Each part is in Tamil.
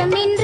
நெஞ்சமின்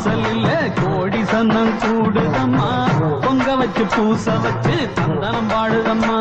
வாசல்ல கோடி சந்தம் கூடுதம்மா பொங்க வச்சு பூச வச்சு சந்தனம் பாடுதம்மா